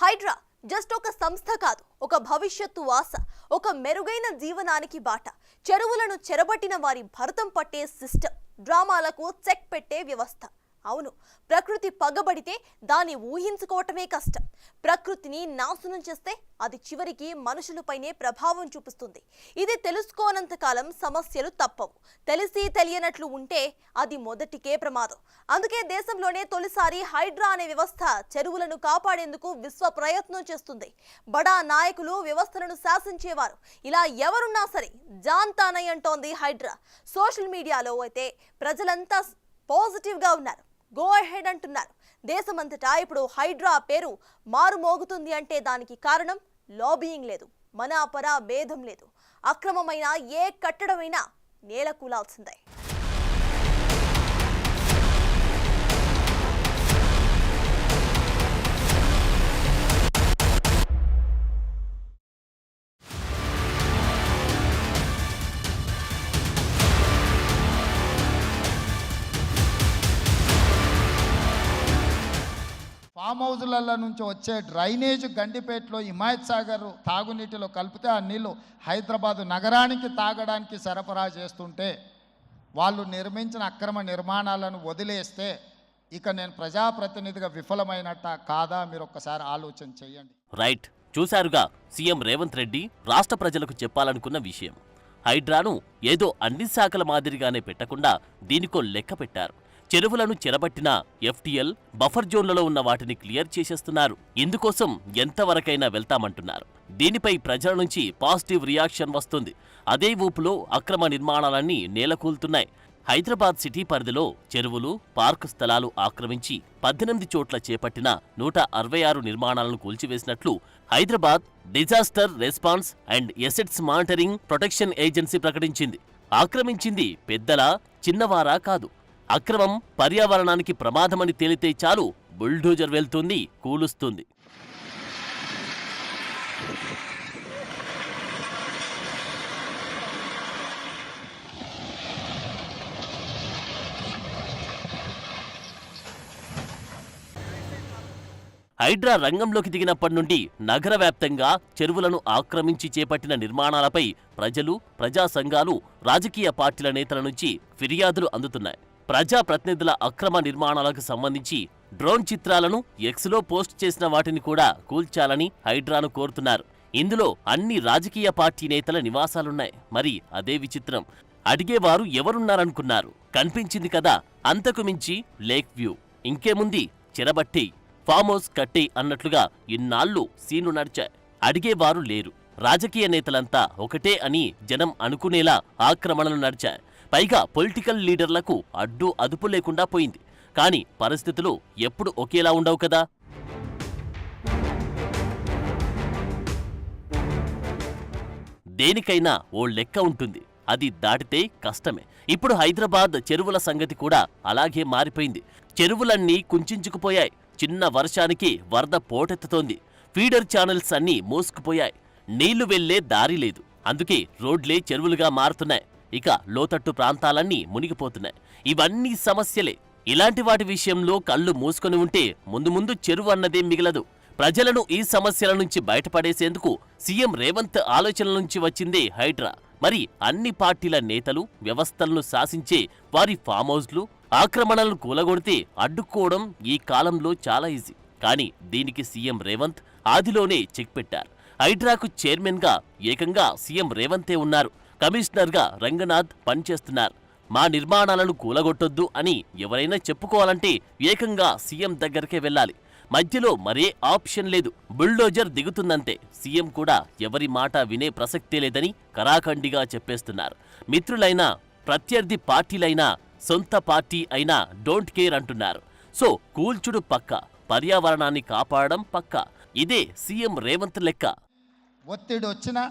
Hydraa just ఒక సంస్థ కాదు ఒక భవిష్యత్తు ఆశ ఒక మెరుగైన జీవనానికి బాట. చెరువులను చెరబట్టిన వారి భరతం పట్టే సిస్టమ్ డ్రామాలకు చెక్ పెట్టే వ్యవస్థ. అవును ప్రకృతి పగబడితే దాన్ని ఊహించుకోవటమే కష్టం. ప్రకృతిని నాశనం చేస్తే అది చివరికి మనుషులపైనే ప్రభావం చూపిస్తుంది. ఇది తెలుసుకోనంత కాలం సమస్యలు తప్పవు. తెలిసి తెలియనట్లు ఉంటే అది మొదటికే ప్రమాదం. అందుకే దేశంలోనే తొలిసారి హైడ్రా అనే వ్యవస్థ చెరువులను కాపాడేందుకు విశ్వ ప్రయత్నం చేస్తుంది. బడా నాయకులు వ్యవస్థలను శాసించేవారు. ఇలా ఎవరున్నా సరే జాన్తానై అంటోంది హైడ్రా. సోషల్ మీడియాలో అయితే ప్రజలంతా పాజిటివ్గా ఉన్నారు. గో అహెడ్ అంటున్నారు. దేశమంతటా ఇప్పుడు హైడ్రా పేరు మారుమోగుతుంది అంటే దానికి కారణం లాబీయింగ్ లేదు. మన భేదం లేదు. అక్రమమైన ఏ కట్టడమైనా నేల కూలాల్సిందే. ఫామ్ హౌజులలో నుంచి వచ్చే డ్రైనేజ్ గండిపేటలో హిమాయత్ సాగర్ తాగునీటిలో కలిపితే ఆ నీళ్ళు హైదరాబాదు నగరానికి తాగడానికి సరఫరా చేస్తుంటే వాళ్ళు నిర్మించిన అక్రమ నిర్మాణాలను వదిలేస్తే ఇక నేను ప్రజాప్రతినిధిగా విఫలమైనట్ట కాదా? మీరు ఒక్కసారి ఆలోచన చేయండి. రైట్. చూశారుగా సీఎం రేవంత్ రెడ్డి రాష్ట్ర ప్రజలకు చెప్పాలనుకున్న విషయం. హైడ్రాను ఏదో అన్ని శాఖల మాదిరిగానే పెట్టకుండా దీనికో లెక్క పెట్టారు. చెరువులను చెరబట్టిన ఎఫ్టీఎల్ బఫర్ జోన్లలో ఉన్న వాటిని క్లియర్ చేసేస్తున్నారు. ఇందుకోసం ఎంతవరకైనా వెళ్తామంటున్నారు. దీనిపై ప్రజల నుంచి పాజిటివ్ రియాక్షన్ వస్తుంది. అదే ఊపులో అక్రమ నిర్మాణాలన్నీ నేలకూలుతున్నాయి. హైదరాబాద్ సిటీ పరిధిలో చెరువులు పార్క్ స్థలాలు ఆక్రమించి పద్దెనిమిది చోట్ల చేపట్టిన నూట అరవై ఆరు నిర్మాణాలను కూల్చివేసినట్లు Hyderabad disaster response and assets monitoring protection agency ప్రకటించింది. ఆక్రమించింది పెద్దలా చిన్నవారా కాదు. అక్రమం పర్యావరణానికి ప్రమాదమని తేలితే చాలు బుల్డోజర్ వెళ్తుంది కూలుస్తుంది. హైడ్రా రంగంలోకి దిగినప్పటి నుండి నగర వ్యాప్తంగా చెరువులను ఆక్రమించి చేపట్టిన నిర్మాణాలపై ప్రజలు ప్రజా సంఘాలు రాజకీయ పార్టీల నేతల నుంచి ఫిర్యాదులు అందుతున్నాయి. ప్రజా ప్రతినిధుల అక్రమ నిర్మాణాలకు సంబంధించి డ్రోన్ చిత్రాలను ఎక్స్లో పోస్ట్ చేసిన వాటిని కూడా కూల్చాలని హైడ్రాను కోరుతున్నారు. ఇందులో అన్ని రాజకీయ పార్టీ నేతల నివాసాలున్నాయి. మరి అదే విచిత్రం. అడిగేవారు ఎవరున్నారనుకున్నారు. కనిపించింది కదా అంతకు మించి లేక్ వ్యూ. ఇంకేముంది? చిరబట్టి. ఫామ్ హౌస్ కట్టే అన్నట్లుగా ఇన్నాళ్ళు సీన్లు నడిచాయి. అడిగేవారు లేరు. రాజకీయ నేతలంతా ఒకటే అని జనం అనుకునేలా ఆక్రమణలు నడిచాయి. పైగా పొలిటికల్ లీడర్లకు అడ్డు అదుపు లేకుండా పోయింది. కానీ పరిస్థితులు ఎప్పుడు ఒకేలా ఉండవు కదా? దేనికైనా ఓ లెక్క ఉంటుంది. అది దాటితే కష్టమే. ఇప్పుడు హైదరాబాద్ చెరువుల సంగతి కూడా అలాగే మారిపోయింది. చెరువులన్నీ కుంచుకుపోయాయి. చిన్న వర్షానికి వరద పోటెత్తుతోంది. ఫీడర్ ఛానల్స్ అన్నీ మూసుకుపోయాయి. నీళ్ళు వెళ్ళే దారి లేదు. అందుకే రోడ్లే చెరువులుగా మారుతున్నాయి. ఇక లోతట్టు ప్రాంతాలన్నీ మునిగిపోతున్నాయి. ఇవన్నీ సమస్యలే. ఇలాంటి వాటి విషయంలో కళ్ళు మూసుకొని ఉంటే ముందు ముందు చెరువు అన్నదే మిగలదు. ప్రజలను ఈ సమస్యల నుంచి బయటపడేసేందుకు సీఎం రేవంత్ ఆలోచనల నుంచి వచ్చిందే హైడ్రా. మరి అన్ని పార్టీల నేతలు వ్యవస్థలను శాసించే వారి ఫామ్ హౌస్లు ఆక్రమణలను కూలగొడితే అడ్డుకోవడం ఈ కాలంలో చాలా ఈజీ. కానీ దీనికి సీఎం రేవంత్ ఆదిలోనే చెక్ పెట్టారు. హైడ్రాకు చైర్మన్గా ఏకంగా సీఎం రేవంతే ఉన్నారు. కమిషనర్గా రంగనాథ్ పనిచేస్తున్నారు. మా నిర్మాణాలను కూలగొట్టొద్దు అని ఎవరైనా చెప్పుకోవాలంటే ఏకంగా సీఎం దగ్గరికే వెళ్ళాలి. మధ్యలో మరే ఆప్షన్ లేదు. బుల్డోజర్ దిగుతుందంతే. సీఎం కూడా ఎవరి మాట వినే ప్రసక్తే లేదని కరాఖండిగా చెప్పేస్తున్నారు. మిత్రులైనా ప్రత్యర్థి పార్టీలైనా సొంత పార్టీ అయినా డోంట్ కేర్ అంటున్నారు. సో కూల్చుడు పక్క. పర్యావరణాన్ని కాపాడడం పక్క. ఇదే సీఎం రేవంత్ లెక్క. ఒత్తిడి వచ్చినా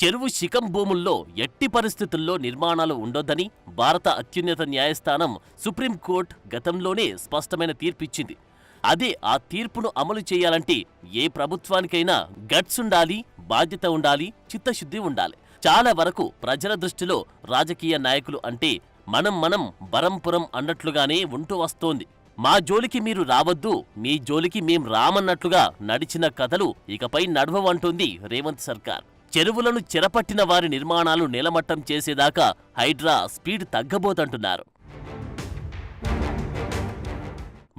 చెరువు శిఖం భూముల్లో ఎట్టి పరిస్థితుల్లో నిర్మాణాలు ఉండొద్దని భారత అత్యున్నత న్యాయస్థానం సుప్రీంకోర్టు గతంలోనే స్పష్టమైన తీర్పిచ్చింది. అదే ఆ తీర్పును అమలు చేయాలంటే ఏ ప్రభుత్వానికైనా గట్స్ ఉండాలి బాధ్యత ఉండాలి చిత్తశుద్ధి ఉండాలి. చాలా వరకు ప్రజల దృష్టిలో రాజకీయ నాయకులు అంటే మనం మనం బరంపురం అన్నట్లుగానే ఉంటూ వస్తోంది. మా జోలికి మీరు రావద్దు మీ జోలికి మేం రామన్నట్లుగా నడిచిన కథలు ఇకపై నడవవంటుంది రేవంత్ సర్కార్. చెరువులను చెరపట్టిన వారి నిర్మాణాలు నిలమట్టం చేసేదాకా హైడ్రా స్పీడ్ తగ్గబోతంటున్నారు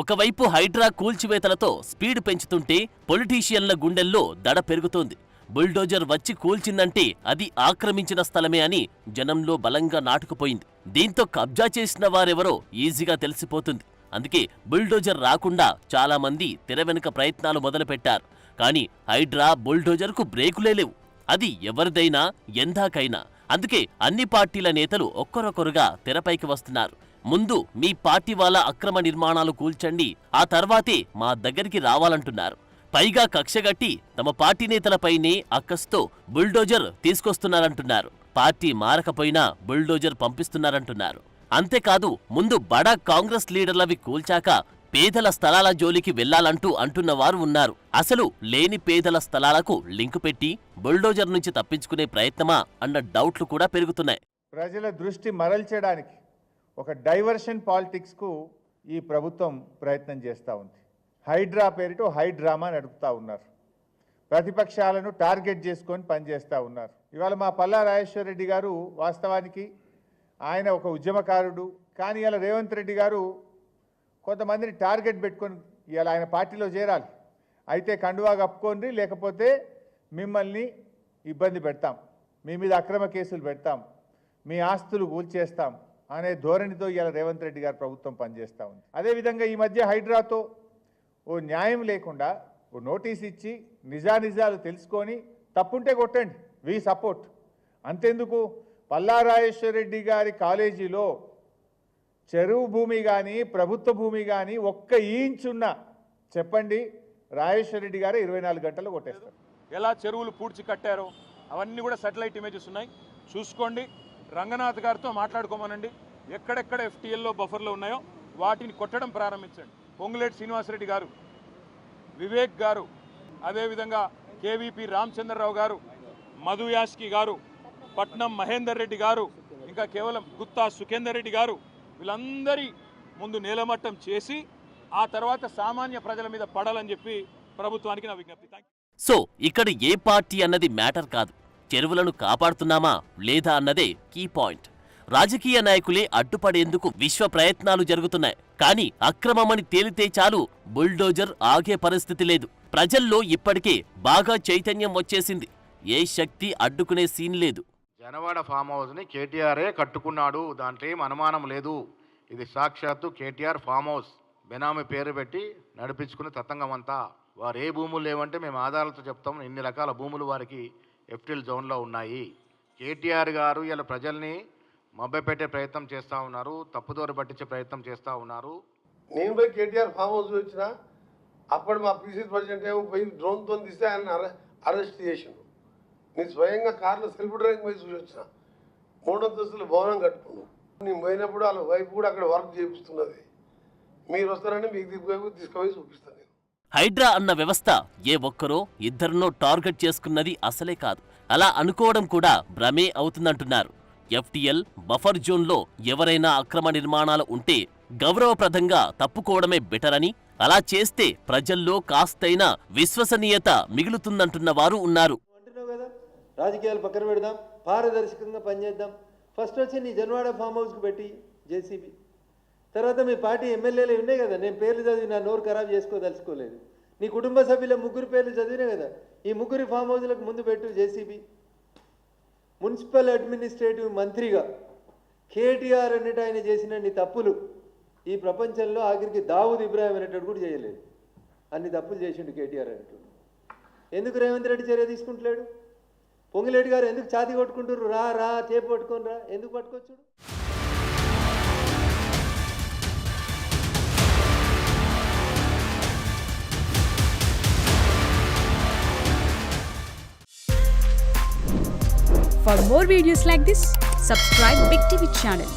ఒకవైపు హైడ్రా కూల్చివేతలతో స్పీడ్ పెంచుతుంటే పొలిటీషియన్ల గుండెల్లో దడ పెరుగుతోంది. బుల్డోజర్ వచ్చి కూల్చిందంటే అది ఆక్రమించిన స్థలమే అని జనంలో బలంగా నాటుకుపోయింది. దీంతో కబ్జా చేసిన వారెవరో ఈజీగా తెలిసిపోతుంది. అందుకే బుల్డోజర్ రాకుండా చాలామంది తెర వెనుక ప్రయత్నాలు మొదలుపెట్టారు. కానీ హైడ్రా బుల్డోజర్కు బ్రేకులే లేవు. అది ఎవరిదైనా ఎందాకైనా. అందుకే అన్ని పార్టీల నేతలు ఒక్కరొకరుగా తెరపైకి వస్తున్నారు. ముందు మీ పార్టీ వాళ్ళ అక్రమ నిర్మాణాలు కూల్చండి ఆ తర్వాతే మా దగ్గరికి రావాలంటున్నారు. పైగా కక్షగట్టి తమ పార్టీ నేతలపైనే అక్కస్తో బుల్డోజర్ తీసుకొస్తున్నారంటున్నారు. పార్టీ మారకపోయినా బుల్డోజర్ పంపిస్తున్నారంటున్నారు. అంతేకాదు ముందు బడా కాంగ్రెస్ లీడర్లవి కూల్చాక పేదల స్థలాల జోలికి వెళ్ళాలంటూ అంటున్న వారు ఉన్నారు. అసలు లేని పేదల స్థలాలకు లింకు పెట్టి బుల్డోజర్ నుంచి తప్పించుకునే ప్రయత్నమా అన్న డౌట్లు కూడా పెరుగుతున్నాయి. ప్రజల దృష్టి మరల్చడానికి ఒక డైవర్షన్ పాలిటిక్స్కు ఈ ప్రభుత్వం ప్రయత్నం చేస్తూ ఉంది. హైడ్రా పేరిట హైడ్రామా నడుపుతా ఉన్నారు. ప్రతిపక్షాలను టార్గెట్ చేసుకొని పనిచేస్తూ ఉన్నారు. ఇవాళ మా పల్లా రాజేశ్వర రెడ్డి గారు వాస్తవానికి ఆయన ఒక ఉద్యమకారుడు కానీ ఇలా రేవంత్ రెడ్డి గారు కొంతమందిని టార్గెట్ పెట్టుకొని ఇవాళ ఆయన పార్టీలో చేరాలి. అయితే కండువా కప్పుకోండి లేకపోతే మిమ్మల్ని ఇబ్బంది పెడతాం. మీ మీద అక్రమ కేసులు పెడతాం. మీ ఆస్తులు కూల్చేస్తాం అనే ధోరణితో ఇవాళ రేవంత్ రెడ్డి గారు ప్రభుత్వం పనిచేస్తూ ఉంది. అదేవిధంగా ఈ మధ్య హైడ్రాతో ఓ న్యాయం లేకుండా ఓ నోటీస్ ఇచ్చి నిజానిజాలు తెలుసుకొని తప్పుంటే కొట్టండి. We support. అంతెందుకు? పల్లారాజేశ్వర రెడ్డి గారి కాలేజీలో చెరువు భూమి కానీ ప్రభుత్వ భూమి కానీ ఒక్క ఈంచున్న చెప్పండి రాజేశ్వర రెడ్డి గారు ఇరవై నాలుగు గంటలు కొట్టేస్తారు. ఎలా చెరువులు పూడ్చి కట్టారో అవన్నీ కూడా సాటిలైట్ ఇమేజెస్ ఉన్నాయి. చూసుకోండి రంగనాథ్ గారితో మాట్లాడుకోమనండి. ఎక్కడెక్కడ ఎఫ్టీఎల్లో బఫర్లు ఉన్నాయో వాటిని కొట్టడం ప్రారంభించండి. పొంగులేటి శ్రీనివాసరెడ్డి గారు వివేక్ గారు అదేవిధంగా కేవీపీ రామచంద్రరావు గారు మధు యాస్కి గారు పట్నం మహేందర్ రెడ్డి గారు ఇంకా కేవలం గుత్తా సుఖేందర్ రెడ్డి గారు వీళ్ళందరి ముందు నేలమట్టం చేసి ఆ తర్వాత సామాన్య ప్రజల మీద పడాలని చెప్పి ప్రభుత్వానికి నా విజ్ఞప్తి. సో ఇక్కడ ఏ పార్టీ అన్నది మ్యాటర్ కాదు. చెరువులను కాపాడుతున్నామా లేదా అన్నదే కీ పాయింట్. రాజకీయ నాయకులే అడ్డుపడేందుకు విశ్వ ప్రయత్నాలు జరుగుతున్నాయి. కానీ అక్రమమని తేలితే చాలు బుల్డోజర్ ఆగే పరిస్థితి లేదు. ప్రజల్లో ఇప్పటికే బాగా చైతన్యం వచ్చేసింది. ఏ శక్తి అడ్డుకునే సీన్ లేదు. జనవాడ ఫామ్ హౌస్ని కేటీఆరే కట్టుకున్నాడు. దాంట్లో ఏం అనుమానం లేదు. ఇది సాక్షాత్తు కేటీఆర్ ఫామ్ హౌస్. బెనామీ పేరు పెట్టి నడిపించుకునే తతంగం అంతా. వారు ఏ భూములు లేవంటే మేము ఆధారాలతో చెప్తాం. ఇన్ని రకాల భూములు వారికి ఎఫ్టిల్ జోన్లో ఉన్నాయి. కేటీఆర్ గారు ఇలా ప్రజల్ని మభ్యపెట్టే ప్రయత్నం చేస్తూ ఉన్నారు. తప్పుదోరు పట్టించే ప్రయత్నం చేస్తూ ఉన్నారు. నేను పోయి కేటీఆర్ ఫామ్ హౌస్ వచ్చిన అప్పుడు మా పీసీసీ ప్రెసిడెంట్ ఏమో పోయి డ్రోన్తో తీస్తే ఆయన అరెస్ట్ చేసిన నేను స్వయంగా కార్లో సెల్ఫ్ డ్రైవింగ్ పోయి చూసి వచ్చిన. మూడంతస్తుల భవనం కట్టుకున్నాను నేను పోయినప్పుడు వాళ్ళ వైఫ్ కూడా అక్కడ వర్క్ చేపిస్తున్నది. మీరు వస్తారని మీకు తీసుకుపోయి తీసుకుపోయి చూపిస్తాను హైడ్రా అన్న వ్యవస్థ ఏ ఒక్కరో ఇద్దరినో టార్గెట్ చేసుకున్నది అసలే కాదు. అలా అనుకోవడం కూడా భ్రమే అవుతుందంటున్నారు. ఎఫ్టీఎల్ బఫర్ జోన్లో ఎవరైనా అక్రమ నిర్మాణాలు ఉంటే గౌరవప్రదంగా తప్పుకోవడమే బెటర్ అని అలా చేస్తే ప్రజల్లో కాస్తైనా విశ్వసనీయత మిగులుతుందంటున్న వారు ఉన్నారు. రాజకీయాలు పక్కన పెడదాం పారదర్శకంగా పనిచేద్దాం. ఫస్ట్ వచ్చి నీ జన్వాడ ఫామ్ హౌస్కి పెట్టి జేసీబీ. తర్వాత మీ పార్టీ ఎమ్మెల్యేలు ఉన్నాయి కదా నేను పేర్లు చదివి నా నోరు ఖరాబ్ చేసుకోదలుచుకోలేదు నీ కుటుంబ సభ్యుల ముగ్గురు పేర్లు చదివినా కదా ఈ ముగ్గురి ఫామ్ హౌస్లకు ముందు పెట్టు జేసీబీ. మున్సిపల్ అడ్మినిస్ట్రేటివ్ మంత్రిగా కేటీఆర్ అనేట ఆయన చేసినన్ని తప్పులు ఈ ప్రపంచంలో ఆఖరికి దావుద్ ఇబ్రాహిం అనేటట్టు కూడా చేయలేదు. అన్ని తప్పులు చేసిండు కేటీఆర్ అనేటోడు ఎందుకు రేవంత్ రెడ్డి చర్య తీసుకుంటలేడు? పొంగిరెడ్డి గారు ఎందుకు ఛాతి కొట్టుకుంటారు రా రా చేపు పట్టుకొని రా ఎందుకు పట్టుకొచ్చుడు For more videos like this, subscribe Big TV channel